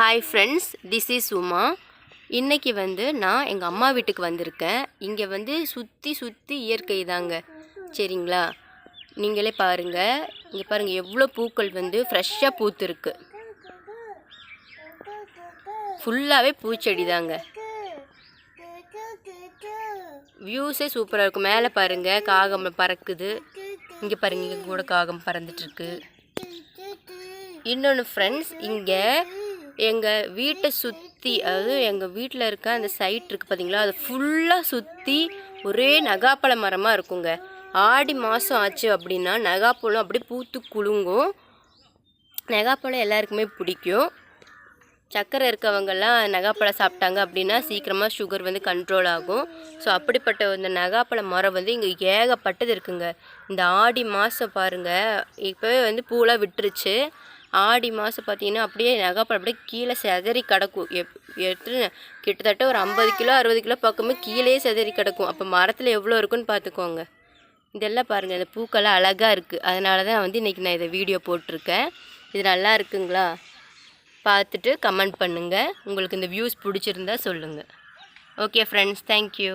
Hi friends this is Uma இன்னைக்கு வந்து நான் எங்கள் அம்மா வீட்டுக்கு வந்திருக்கேன். இங்கே வந்து சுற்றி சுற்றி இயற்கை தாங்க. சரிங்களா? நீங்களே பாருங்கள் இங்கே பாருங்கள் எவ்வளோ பூக்கள் வந்து ஃப்ரெஷ்ஷாக பூத்துருக்கு. ஃபுல்லாகவே பூச்செடி தாங்க. வியூஸே சூப்பராக இருக்கும். மேலே பாருங்கள் காகம் பறக்குது. இங்கே பாருங்கள் இங்கே கூட காகம் பறந்துட்டுருக்கு இன்னொன்று ஃப்ரெண்ட்ஸ் இங்கே எங்கள் வீட்டை சுற்றி அதாவது எங்கள் வீட்டில் இருக்க அந்த சைட் இருக்குது பார்த்தீங்களா அதை ஃபுல்லாக சுற்றி ஒரே நகாப்பழ மரமாக இருக்குங்க. ஆடி மாதம் ஆச்சு அப்படின்னா நகாப்பழம் அப்படியே பூத்து குலுங்கும். நகாப்பழம் எல்லாருக்குமே பிடிக்கும். சக்கரை இருக்கவங்கெல்லாம் நகாப்பழம் சாப்பிட்டாங்க அப்படின்னா சீக்கிரமாக சுகர் வந்து கண்ட்ரோல் ஆகும். ஸோ அப்படிப்பட்ட இந்த நகாப்பழ மரம் வந்து இங்கே ஏகப்பட்டது இருக்குங்க. இந்த ஆடி மாதம் பாருங்கள் இப்போவே வந்து பூலாம் விட்டுருச்சு. ஆடி மாதம் பார்த்தீங்கன்னா அப்படியே நகாப்பழம் அப்படியே கீழே செதறி கிடக்கும். எப் எடுத்து கிட்டத்தட்ட ஒரு ஐம்பது கிலோ அறுபது கிலோ பக்கமே கீழே செதறி கிடக்கும். அப்போ மரத்தில் எவ்வளோ இருக்குன்னு பார்த்துக்கோங்க இதெல்லாம் பாருங்கள் இந்த பூக்கெல்லாம் அழகாக இருக்குது அதனால தான் வந்து இன்றைக்கி நான் இதை வீடியோ போட்டிருக்கேன். இது நல்லா இருக்குங்களா? பார்த்துட்டு கமெண்ட் பண்ணுங்கள் உங்களுக்கு இந்த வியூஸ் பிடிச்சிருந்தா சொல்லுங்கள் ஓகே ஃப்ரெண்ட்ஸ் தேங்க்யூ